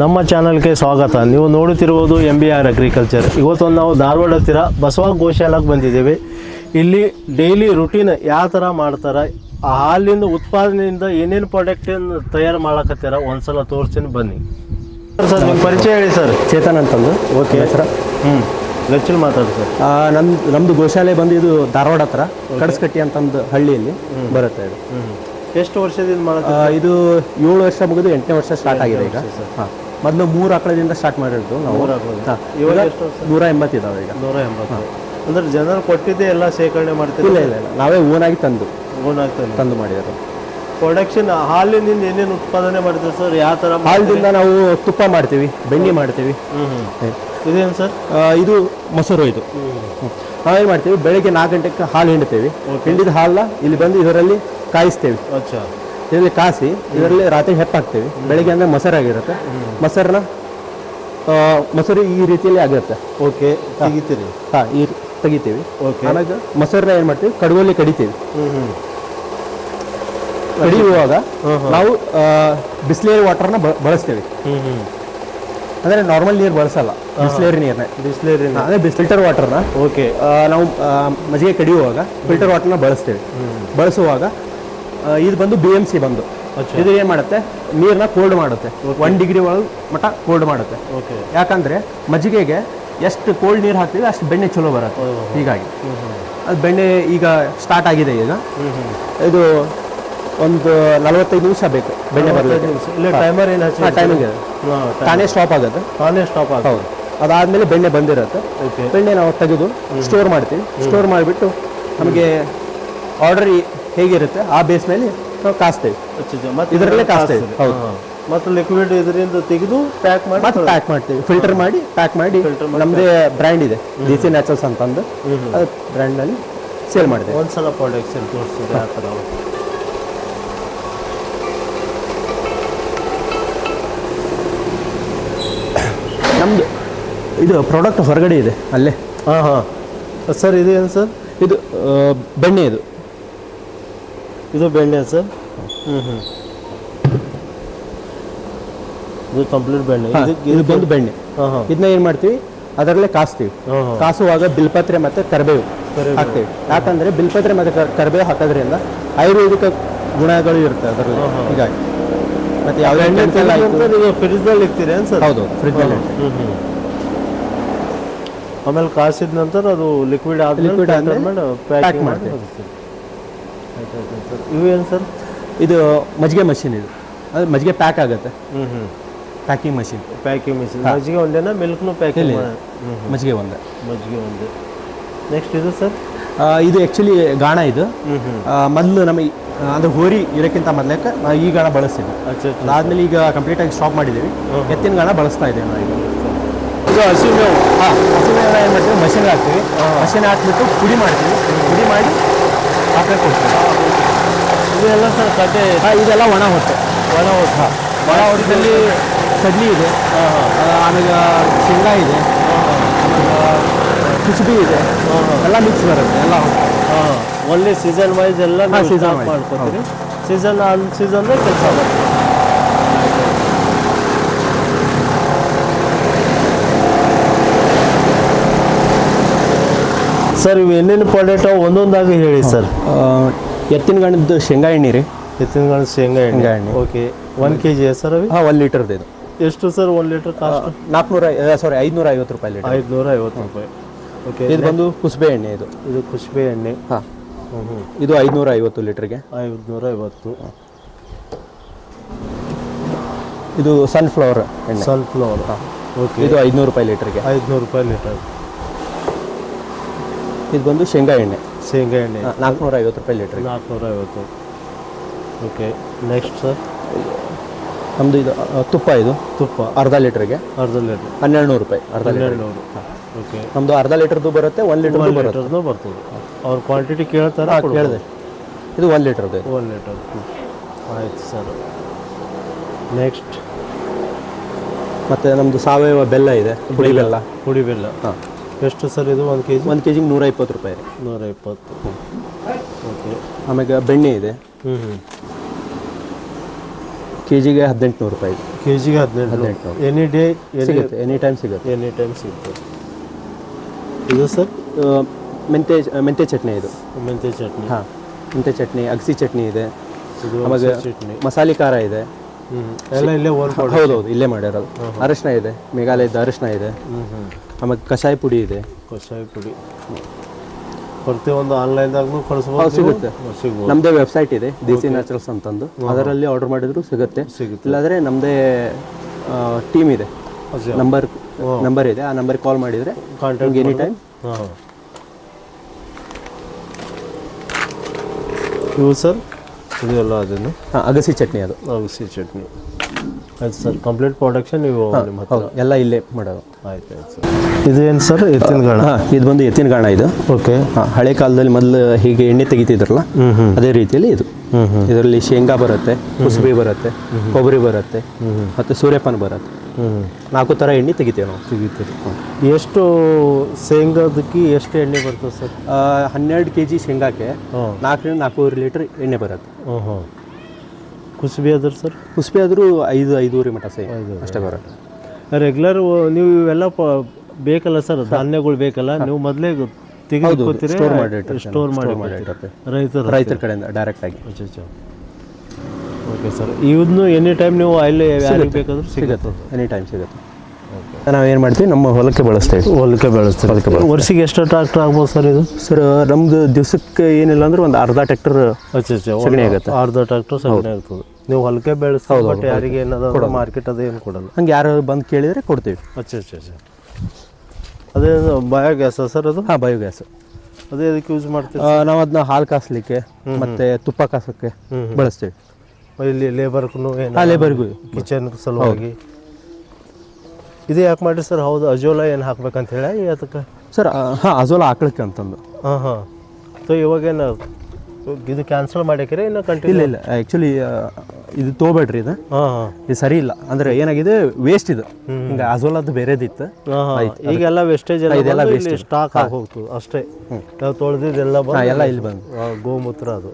ನಮ್ಮ ಚಾನಲ್ಗೆ ಸ್ವಾಗತ. ನೀವು ನೋಡುತ್ತಿರುವುದು ಎಂ ಬಿ ಆರ್ ಅಗ್ರಿಕಲ್ಚರ್ ಇವತ್ತೊಂದು ನಾವು ಧಾರವಾಡ ಹತ್ತಿರ ಬಸವ ಗೋಶಾಲಾಗೆ ಬಂದಿದ್ದೇವೆ. ಇಲ್ಲಿ ಡೈಲಿ ರುಟೀನ್ ಯಾವ ಥರ ಮಾಡ್ತಾರೆ ಆ ಹಾಲಿನ ಉತ್ಪಾದನೆಯಿಂದ ಏನೇನು ಪ್ರಾಡಕ್ಟನ್ನು ತಯಾರು ಮಾಡಕತ್ತಾರ ಒಂದ್ಸಲ ತೋರಿಸ್ತೀನಿ ಬನ್ನಿ. ಸರ್ ನಿಮ್ಗೆ ಪರಿಚಯ ಹೇಳಿ ಸರ್. ಚೇತನ್ ಅಂತಂದು. ಓಕೆ ಸರ್ ಹ್ಞೂ ಗಚ್ಚಲ್ ಮಾತಾಡಿ ಸರ್. ನಮ್ಮ ನಮ್ಮದು ಗೋಶಾಲೆ ಬಂದು ಇದು ಧಾರವಾಡ ಹತ್ರ. ಕಡಸ್ಕಟ್ಟಿ ಅಂತಂದು ಹಳ್ಳಿಯಲ್ಲಿ ಬರುತ್ತೆ ಇದು. ಹ್ಞೂ ಎಷ್ಟು ವರ್ಷದಿಂದ ಮಾಡೋದು ಇದು ಏಳು ವರ್ಷ ಮುಗಿದು ಎಂಟನೇ ವರ್ಷ ಸ್ಟಾರ್ಟ್ ಆಗಿದೆ ಈಗ. ಹಾಂ. ಮೊದಲು ಮೂರು ಆಕಳದಿಂದ ಸ್ಟಾರ್ಟ್ ಮಾಡಿರೋದು ನಾವು. ಇವಾಗ ಇವಾಗ ಎಷ್ಟು ವರ್ಷ? ನೂರ ಎಂಬತ್ತಿದಾವೆ ಈಗ. ನೂರ ಎಂಬತ್ತು. ಅಂದ್ರೆ ಜನರು ಕೊಟ್ಟಿದ್ದೆ ಎಲ್ಲ ಶೇಖರಣೆ ಮಾಡ್ತೀವಿ ಇಲ್ಲ ಇಲ್ಲ ಇಲ್ಲ. ನಾವೇ ಓನಾಗಿ ತಂದು. ಆಗಿ ತಂದು. ಮಾಡಿರೋದು. ಪ್ರೊಡಕ್ಷನ್ ಹಾಲಿನಿಂದ ಏನೇನು ಉತ್ಪಾದನೆ ಮಾಡ್ತೀವಿ ಸರ್ ಯಾವ ಥರ ಹಾಲ್ದಿಂದ ನಾವು ತುಪ್ಪ ಮಾಡ್ತೀವಿ ಬೆಣ್ಣೆ ಮಾಡ್ತೀವಿ. ಹ್ಞೂ. ಇದೇನು ಸರ್ ಆ, ಇದು ಮೊಸರು ಇದು. ನಾವೇನು ಮಾಡ್ತೀವಿ. ಬೆಳಗ್ಗೆ ನಾಲ್ಕು ಗಂಟೆಗೆ ಹಾಲು ಹಿಂಡ್ತೀವಿ. ಹಿಂಡಿದ ಹಾಲನ್ನ ಇಲ್ಲಿ ಬಂದು ಇದರಲ್ಲಿ ಕಾಯಿಸ್ತೇವೆ. ಇದರಲ್ಲಿ ಕಾಸಿ ಇದರಲ್ಲಿ ರಾತ್ರಿ ಹೆಪ್ಪಾಕ್ತೇವೆ. ಬೆಳಿಗ್ಗೆ ಅಂದರೆ ಮೊಸರಾಗಿರುತ್ತೆ. ಮೊಸರನ್ನ ಮೊಸರು ಈ ರೀತಿಯಲ್ಲಿ ಆಗಿರುತ್ತೆ. ಓಕೆ ತೆಗಿತೀರಿ? ಹಾಂ ಈ ತೆಗಿತೀವಿ. ಓಕೆ. ಆಮೇಲೆ ಮೊಸರನ್ನ ಏನು ಮಾಡ್ತೀವಿ? ಕಡುವಲ್ಲಿ ಕಡಿತೀವಿ. ಕಡಿಯುವಾಗ ನಾವು ಬಿಸ್ಲೇರಿ ವಾಟರ್ನ ಬಳಸ್ತೇವೆ. ಅಂದರೆ ನಾರ್ಮಲ್ ನೀರು ಬಳಸಲ್ಲ. ಬಿಸ್ಲೇರಿ ನೀರನ್ನ ಬಿಸ್ಲೇರಿ ಅಂದರೆ ಬಿಸ್ ಫಿಲ್ಟರ್ ವಾಟರ್ನ. ಓಕೆ. ನಾವು ಮಜ್ಜಿಗೆ ಕಡಿಯುವಾಗ ಫಿಲ್ಟರ್ ವಾಟರ್ನ ಬಳಸ್ತೇವೆ. ಬಳಸುವಾಗ ಇದು ಬಂದು ಬಿ ಎಂ ಸಿ ಬಂದು. ಇದು ಏನು ಮಾಡುತ್ತೆ? ನೀರನ್ನ ಕೋಲ್ಡ್ ಮಾಡುತ್ತೆ. ಒನ್ ಡಿಗ್ರಿ ಒಳಗೆ ಮಟ್ಟ ಕೋಲ್ಡ್ ಮಾಡುತ್ತೆ. ಓಕೆ ಯಾಕಂದ್ರೆ ಮಜ್ಜಿಗೆಗೆ ಎಷ್ಟು ಕೋಲ್ಡ್ ನೀರು ಹಾಕ್ತೀವಿ ಅಷ್ಟು ಬೆಣ್ಣೆ ಚಲೋ ಬರುತ್ತೆ. ಹೀಗಾಗಿ. ಅದು ಬೆಣ್ಣೆ ಈಗ ಸ್ಟಾರ್ಟ್ ಆಗಿದೆ ಈಗ. ಇದು ಒಂದು ನಲವತ್ತೈದು ನಿಮಿಷ ಬೇಕು. ಬೆಣ್ಣೆ ಬರಲಿಕ್ಕೆ. ಇಲ್ಲ ಟೈಮರ್ ಏನು ಹಚ್ಚಿ ಟೈಮಿಂಗ್ ಇದೆ ಹಾಂ ತಾನೇ ಸ್ಟಾಪ್ ಆಗುತ್ತೆ ತಾನೇ ಸ್ಟಾಪ್ ಆಗುತ್ತೆ ಅದಾದಮೇಲೆ ಅದಾದ್ಮೇಲೆ ಬೆಣ್ಣೆ ಬಂದಿರುತ್ತೆ. ಬೆಣ್ಣೆ ನಾವು ತೆಗೆದು ಸ್ಟೋರ್ ಮಾಡ್ತೀವಿ. ಸ್ಟೋರ್ ಮಾಡಿಬಿಟ್ಟು ನಮಗೆ ಆರ್ಡರ್ ಹೇಗಿರುತ್ತೆ? ಆ ಬೇಸ್ ಮೇಲೆ ನಾವು ಕಾಸ್ತೇವೆ. ಇದರಲ್ಲೇ ಕಾಸ್ತೇವೆ. ಹೌದು. ಮತ್ತು ಲಿಕ್ವಿಡ್ ಇದರಿಂದ ತೆಗೆದು ಪ್ಯಾಕ್ ಮಾಡಿ ಮತ್ತೆ ಪ್ಯಾಕ್ ಮಾಡ್ತೀವಿ. ಫಿಲ್ಟರ್ ಮಾಡಿ ಪ್ಯಾಕ್ ಮಾಡಿ. ನಮ್ಮದೇ ಬ್ರ್ಯಾಂಡ್ ಇದೆ. ಡಿ ಸಿ ನ್ಯಾಚುರಲ್ಸ್ ಅಂತಂದು. ಅದು ಬ್ರ್ಯಾಂಡ್ನಲ್ಲಿ ಸೇಲ್ ಮಾಡಿದೆ. ಒಂದ್ಸಲ ಪ್ರಾಡಕ್ಟ್ ತೋರಿಸ್ತಿದೆ ಆ ಥರ ನಮ್ಮದು ಇದು ಪ್ರಾಡಕ್ಟ್ ಹೊರಗಡೆ ಇದೆ ಅಲ್ಲೇ. ಹಾಂ ಹಾಂ. ಸರ್ ಏನು ಸರ್? ಇದು ಬೆಣ್ಣೆ ಇದು. ಇದು ಬೆಣ್ಣೆ ಸರ್. ಹ್ಞೂ ಹ್ಞೂ ಇದು ಕಂಪ್ಲೀಟ್ ಬೆಣ್ಣೆ ಇದು ಬಂದು ಬೆಣ್ಣೆ ಇದನ್ನ ಏನು ಮಾಡ್ತೀವಿ? ಅದರಲ್ಲೇ ಕಾಸ್ತೀವಿ. ಕಾಸುವಾಗ ಬಿಲ್ಪತ್ರೆ ಮತ್ತು ಕರ್ಬೇವು. ಹಾಕ್ತೀವಿ. ಯಾಕಂದ್ರೆ ಬಿಲ್ಪತ್ರೆ ಮತ್ತು ಕರ್- ಕರಿಬೇವು ಹಾಕೋದ್ರಿಂದ ಆಯುರ್ವೇದಿಕ ಗುಣಗಳು ಇರುತ್ತೆ ಅದರಲ್ಲಿ. ಹೀಗಾಗಿ. ಮತ್ತೆ ಯಾವುದೇ ಎಣ್ಣೆ ಫ್ರಿಜ್ನಲ್ಲಿ ಹೌದು ಫ್ರಿಜ್ನಲ್ಲಿ ಆಮೇಲೆ ಕಾಸಿದ ನಂತರ ಅದು ಲಿಕ್ವಿಡ್ ಪ್ಯಾಕ್ pack ಪ್ಯಾಕಿಂಗ್ ಮಾಡಿ ಮಾಡ್ತೀವಿ. ಹೋಗ್ತೀರಿ. ಆಯ್ತು ಆಯ್ತು ಸರ್? ಇವು ಏನು ಸರ್ ಇದು ಮಜ್ಜಿಗೆ ಮಷಿನ್ ಇದು. ಅದು ಮಜ್ಜಿಗೆ ಪ್ಯಾಕ್ ಆಗುತ್ತೆ. ಹ್ಞೂ ಹ್ಞೂ ಪ್ಯಾಕಿಂಗ್ ಮಷಿನ್ ಪ್ಯಾಕಿಂಗ್ ಮಿಷಿನ್ ಮಜ್ಜಿಗೆ ಒಂದೇನ ಮಿಲ್ಕ್ನು ಪ್ಯಾಕಿಂಗ್ ಇಲ್ಲ. ಮಜ್ಜಿಗೆ ಒಂದೇ. ಮಜ್ಜಿಗೆ ಒಂದೇ. ನೆಕ್ಸ್ಟ್ ಇದು ಸರ್? ಆ, ಇದು ಆ್ಯಕ್ಚುಲಿ ಗಾಣ ಇದು. ಹ್ಞೂ ಹ್ಞೂ ಮೊದಲು ನಮಗೆ ಅಂದರೆ ಹೋರಿ ಇರೋಕ್ಕಿಂತ ಮೊದಲಕ್ಕೆ ನಾವು ಈ ಗಾಣ ಬಳಸ್ತೀವಿ ಅಚ್ಚಾ ಅದಾದ್ಮೇಲೆ ಈಗ ಕಂಪ್ಲೀಟಾಗಿ ಸ್ಟಾಪ್ ಮಾಡಿದ್ದೀವಿ. ಎತ್ತಿನ ಗಾಣ ಬಳಸ್ತಾ ಇದ್ದೇವೆ ನಾವು ಈಗ. ಇದು ಹಸಿ ಮೇವು ಹಾಂ ಹಸಿಮೆಲ್ಲ ಏನು ಮಾಡ್ತೀವಿ? ಮಷಿನ್ಗೆ ಹಾಕ್ತೀವಿ. ಮಷಿನ್ ಹಾಕ್ಬಿಟ್ಟು ಪುಡಿ ಮಾಡ್ತೀವಿ. ಪುಡಿ ಮಾಡಿ ಹಾಕಕ್ಕೆ ಕೊಡ್ತೀವಿ ಇದೆಲ್ಲ ಸರ್ ಕಡ್ಡೆ ಹಾಂ ಇದೆಲ್ಲ ಒಣ ಹೊಟ್ಟೆ. ಒಣ ಹೊಟ್ಟೆ. ಹಾಂ ಒಣ ಹೊಟ್ಟೆಯಲ್ಲಿ ಕಡ್ಲಿ ಇದೆ. ಆಮೇಲೆ ಶೇಂಗಾ ಇದೆ. ಕುಸುಬಿ ಇದೆ. ಎಲ್ಲ ಮಿಕ್ಸ್ ಬರುತ್ತೆ. ಎಲ್ಲ ಹಾಂ ಒಳ್ಳೆ ಸೀಸನ್ ವೈಸ್ ಎಲ್ಲ ಸೀಸನ್ ಮಾಡ್ಕೊತೀವಿ ಸೀಸನ್ ಆನ್ ಸೀಸನ್ನೇ ಕೆಲಸ ಮಾಡ್ತೀರಿ ಸರ್ ಇವು ಏನೇನು ಪ್ರಾಡಕ್ಟ್ ಒಂದೊಂದಾಗಿ ಹೇಳಿ ಸರ್. ಎತ್ತಿನ ಗಣದ ಶೇಂಗಾ ಎಣ್ಣೆ ರೀ. ಎತ್ತಿನಗಳು ಶೇಂಗಾ ಎಣ್ಣೆ. ಶೇಂಗಾ ಎಣ್ಣೆ. Okay one K G sir ಹಾಂ ಒಂದು ಲೀಟರ್ದು ಇದು. ಎಷ್ಟು ಸರ್ ಒನ್ ಲೀಟರ್ ಕಾಸ್ಟ್ ನಾಲ್ಕುನೂರ ಸಾರಿ ಐದುನೂರ ಐವತ್ತು ರೂಪಾಯಿ ಲೀಟರ್. ಐದುನೂರ ಐವತ್ತು ರೂಪಾಯಿ ಓಕೆ ಇದು ಬಂದು ಕುಸುಬೆ ಎಣ್ಣೆ ಇದು. ಇದು ಕುಸುಬೆ ಎಣ್ಣೆ. ಹಾಂ. ಇದು ಐದುನೂರ ಐವತ್ತು ಲೀಟ್ರಿಗೆ. ಐದುನೂರ ಐವತ್ತು ಇದು ಸನ್ಫ್ಲವರ್ ಎಣ್ಣೆ. Sunflower okay. ಇದು ಐದುನೂರು ರೂಪಾಯಿ ಲೀಟ್ರಿಗೆ. ಐದುನೂರು ರೂಪಾಯಿ ಲೀಟರ್. ಇದು ಬಂದು ಶೇಂಗಾ ಎಣ್ಣೆ. ಶೇಂಗಾ ಎಣ್ಣೆ. ನಾಲ್ಕುನೂರ ಐವತ್ತು ರೂಪಾಯಿ ಲೀಟ್ರ್. ನಾಲ್ಕುನೂರ ಐವತ್ತು ಓಕೆ ನೆಕ್ಸ್ಟ್ ಸರ್ ನಮ್ಮದು ಇದು ತುಪ್ಪ ಇದು. ತುಪ್ಪ. ಅರ್ಧ ಲೀಟ್ರಿಗೆ. ಅರ್ಧ ಲೀಟ್ರ್. ಹನ್ನೆರಡು ನೂರು ರೂಪಾಯಿ ಅರ್ಧ ಹನ್ನೆರಡು ನೂರು ಓಕೆ. ನಮ್ಮದು ಅರ್ಧ ಲೀಟ್ರ್ದು ಬರುತ್ತೆ ಒಂದು ಲೀಟ್ರ್ ಒಂದು ಬರುತ್ತೆ. ಲೀಟರ್ದು ಬರ್ತದೆ. ಅವ್ರ ಕ್ವಾಂಟಿಟಿ ಕೇಳ್ತಾರೆ ಕೇಳಿದೆ. ಇದು ಒಂದು ಲೀಟ್ರ್ದು ಇದು ಒಂದು ಲೀಟರ್. ಆಯ್ತು ಸರ್. ನೆಕ್ಸ್ಟ್ ಮತ್ತು ನಮ್ಮದು ಸಾವಯವ ಬೆಲ್ಲ ಇದೆ ಪುಡಿ ಬೆಲ್ಲ. ಪುಡಿ ಬೆಲ್ಲ. ಹಾಂ. ಎಷ್ಟು ಸರ್ ಇದು? ಒಂದು ಕೆ ಜಿ ಒಂದು ಕೆ ಜಿಗೆ ನೂರ ಇಪ್ಪತ್ತು ರೂಪಾಯಿ. ನೂರ ಇಪ್ಪತ್ತು ಓಕೆ. ಆಮೇಲೆ ಬೆಣ್ಣೆ ಇದೆ. ಹ್ಞೂ ಹ್ಞೂ ಕೆ ಜಿಗೆ ಹದಿನೆಂಟು ನೂರು ರೂಪಾಯಿ. ಕೆ ಜಿಗೆ ಹದಿನೆಂಟು. ಎನಿ ಡೇ ಸಿಗುತ್ತೆ ಎನಿ ಟೈಮ್ ಸಿಗುತ್ತೆ. ಎನಿ ಟೈಮ್ ಸಿಗುತ್ತೆ. ಇದು ಸರ್? ಮೆಂತ್ಯ ಮೆಂತೆ ಮೆಂತೆ ಚಟ್ನಿ ಇದು. ಮೆಂತ್ಯ ಚಟ್ನಿ. ಹಾಂ ಮೆಂತೆ ಚಟ್ನಿ ಅಗಸಿ ಚಟ್ನಿ ಇದೆ. ಆವಾಗ ಚಟ್ನಿ. ಮಸಾಲೆ ಖಾರ ಇದೆ. ಹ್ಞೂ ಎಲ್ಲ ಇಲ್ಲೇ ಓಲ್ ಹೌದೌದು ಇಲ್ಲೇ ಮಾಡಿರೋದು. ಅರಿಶಿನ ಇದೆ ಮೇಘಾಲಯದ ಅರಿಶಿನ ಇದೆ. ಹ್ಞೂ ಹ್ಞೂ ಆಮೇಲೆ ಕಷಾಯ ಪುಡಿ ಇದೆ. ಕಷಾಯ ಪುಡಿ. ಪ್ರತಿಯೊಂದು ಆನ್ಲೈನ್ದಾಗೂ ಕಳಿಸ್ಬೋದು ಸಿಗುತ್ತೆ. ನಮ್ಮದೇ ವೆಬ್ಸೈಟ್ ಇದೆ ದೇಸಿ ನ್ಯಾಚುರಲ್ಸ್ ಅಂತಂದು. ಅದರಲ್ಲಿ ಆರ್ಡರ್ ಮಾಡಿದ್ರು ಸಿಗುತ್ತೆ. ಇಲ್ಲಾಂದರೆ ನಮ್ಮದೇ ಟೀಮ್ ಇದೆ. ನಂಬರ್ ನಂಬರ್ ಇದೆ. ಆ ನಂಬರ್ ಕಾಲ್ ಮಾಡಿದರೆ ಕಾಂಟ್ಯಾಕ್ಟ್ ಎನಿ ಟೈಮ್ ಹಾಂ. ಇವು ಸರ್? ಇದೆಲ್ಲ ಅದನ್ನು? ಅಗಸಿ ಚಟ್ನಿ ಅದು. ಅಗಸಿ ಚಟ್ನಿ. ಆಯ್ತು ಸರ್ ಕಂಪ್ಲೀಟ್ ಪ್ರೊಡಕ್ಷನ್ ನೀವು ನಿಮ್ಮ ಹತ್ರ ಹೌದು ಎಲ್ಲ ಇಲ್ಲೇ ಮಾಡೋದು. ಆಯ್ತು ಆಯ್ತು ಸರ್. ಇದೇನು ಸರ್ ಎತ್ತಿನ ಗಾಣ? ಹಾಂ ಇದು ಬಂದು ಎತ್ತಿನ ಗಾಣ ಇದು. ಓಕೆ. ಹಾಂ ಹಳೆ ಕಾಲದಲ್ಲಿ ಮೊದಲು ಹೀಗೆ ಎಣ್ಣೆ ತೆಗಿತಿದ್ರಲ್ಲ ಹ್ಞೂ ಹ್ಞೂ ಅದೇ ರೀತಿಯಲ್ಲಿ ಇದು. ಹ್ಞೂ ಹ್ಞೂ ಇದರಲ್ಲಿ ಶೇಂಗಾ ಬರುತ್ತೆ ಕುಸುಬಿ ಬರುತ್ತೆ ಕೊಬ್ಬರಿ ಬರುತ್ತೆ ಮತ್ತು ಸೂರ್ಯಪಾನ ಬರುತ್ತೆ. ಹ್ಞೂ ನಾಲ್ಕು ಥರ ಎಣ್ಣೆ ತೆಗಿತೇವೆ ನಾವು. ತೆಗಿತೇವೆ ಎಷ್ಟು ಶೇಂಗಾದಕ್ಕೆ ಎಷ್ಟು ಎಣ್ಣೆ ಬರ್ತದೆ ಸರ್? ಹನ್ನೆರಡು ಕೆ ಜಿ ಶೇಂಗಾಕ್ಕೆ ನಾಲ್ಕರಿಂದ ನಾಲ್ಕೂವರೆ ಲೀಟ್ರ್ ಎಣ್ಣೆ ಬರುತ್ತೆ. ಹ್ಞೂ ಹ್ಞೂ ಕುಸುಬಿ ಅದ್ರ ಸರ್? ಕುಸುಬಿ ಆದರೂ ಐದು ಐದೂವರೆ ಮಟ ಸೈ ಅಷ್ಟೇ ಬರ ರೆಗ್ಯುಲರ್ ನೀವು ಇವೆಲ್ಲ ಪ ಬೇಕಲ್ಲ ಸರ್? ಧಾನ್ಯಗಳು ಬೇಕಲ್ಲ? ನೀವು ಮೊದಲೇ ತೆಗೆದುಕೊತೀರಿ ಸ್ಟೋರ್ ಮಾಡಿ ಸ್ಟೋರ್ ಮಾಡಿ. ರೈತರು ರೈತರ ಕಡೆಯಿಂದ ಡೈರೆಕ್ಟಾಗಿ ಓಕೆ ಸರ್ ಇವನ್ನು ಎನಿ ಟೈಮ್ ನೀವು ಅಲ್ಲಿ ಯಾರಿಗೆ ಬೇಕಾದ್ರೂ ಸಿಗುತ್ತೆ. ಎನಿ ಟೈಮ್ ಸಿಗುತ್ತೆ. ನಾವು ಏನು ಮಾಡ್ತೀವಿ? ನಮ್ಮ ಹೊಲಕ್ಕೆ ಬಳಸ್ತೇವೆ. ಹೊಲಕ್ಕೆ ಬೆಳೆಸ್ತೀರಿ ವರ್ಷಿಗೆ ಎಷ್ಟು ಟ್ರಾಕ್ಟರ್ ಆಗ್ಬೋದು ಸರ್ ಇದು? ಸರ್ ನಮ್ದು ದಿವಸಕ್ಕೆ ಏನಿಲ್ಲ ಅಂದ್ರೆ ಒಂದು ಅರ್ಧ ಟ್ರ್ಯಾಕ್ಟರ್ ಸಗಣಿ ಆಗುತ್ತೆ. ಅರ್ಧ ಟ್ರಾಕ್ಟರ್ ಸಗಣಿ ಆಗ್ತದೆ. ನೀವು ಹೊಲಕ್ಕೆ ಬೆಳೆಸ್ತೀವಿ ಬಟ್ ಯಾರಿಗೆ ಏನದ ಮಾರ್ಕೆಟ್ ಅದು ಏನು ಕೊಡಲ್ಲ. ಹಂಗೆ ಯಾರು ಬಂದು ಕೇಳಿದರೆ ಕೊಡ್ತೀವಿ. ಅಚ್ಚಾ ಅಚ್ಚಾ ಅಚ್ಚಾ. ಅದೇ ಬಯೋಗ್ಯಾಸ ಸರ್ ಅದು? ಹಾಂ ಬಯೋಗ್ಯಾಸ್ ಅದೇ ಅದಕ್ಕೆ ಯೂಸ್ ಮಾಡ್ತೀವಿ ನಾವು ಅದನ್ನ ಹಾಲು ಕಾಸ್ಲಿಕ್ಕೆ ಮತ್ತೆ ತುಪ್ಪ ಕಾಸಕ್ಕೆ ಬಳಸ್ತೀವಿ. ಇಲ್ಲಿ ಲೇಬರ್ಗೂ ಲೇಬರ್ಗೂ ಕಿಚನ್ ಸಲುವಾಗಿ ಇದು ಯಾಕೆ ಮಾಡಿರಿ ಸರ್? ಹೌದು ಅಜೋಲಾ ಏನು ಹಾಕ್ಬೇಕಂತ ಹೇಳಿ ಅದಕ್ಕೆ? ಸರ್ ಹಾಂ ಅಜೋಲ ಹಾಕ್ಲಿಕ್ಕೆ ಅಂತಂದು. ಹಾಂ ಹಾಂ. ಸೊ ಇವಾಗೇನು ಇದು ಕ್ಯಾನ್ಸಲ್ ಮಾಡ್ಯಾಕ್ರಿ ಇನ್ನು ಕಂಟಿನ್ಯೂ ಇಲ್ಲ ಇಲ್ಲ ಆ್ಯಕ್ಚುಲಿ ಇದು ತೊಗೊಬೇಡ್ರಿ ಇದು. ಹಾಂ ಹಾಂ. ಇದು ಸರಿ ಇಲ್ಲ. ಅಂದ್ರೆ ಏನಾಗಿದೆ ವೇಸ್ಟ್ ಇದು. ಹಿಂಗೆ ಅಜೋಲದ್ದು ಬೇರೆದಿತ್ತು. ಹಾಂ ಹಾಂ. ಈಗೆಲ್ಲ ವೇಸ್ಟೇಜ್ ಎಲ್ಲ ವೇಸ್ಟ್ ಸ್ಟಾಕ್ ಆಗಿ ಹೋಗ್ತು ಅಷ್ಟೇ. ನಾವು ತೊಳೆದಿದ್ದೆಲ್ಲ ಬಂದು ಎಲ್ಲ ಇಲ್ಲಿ ಬಂದು. ಗೋಮೂತ್ರ ಅದು.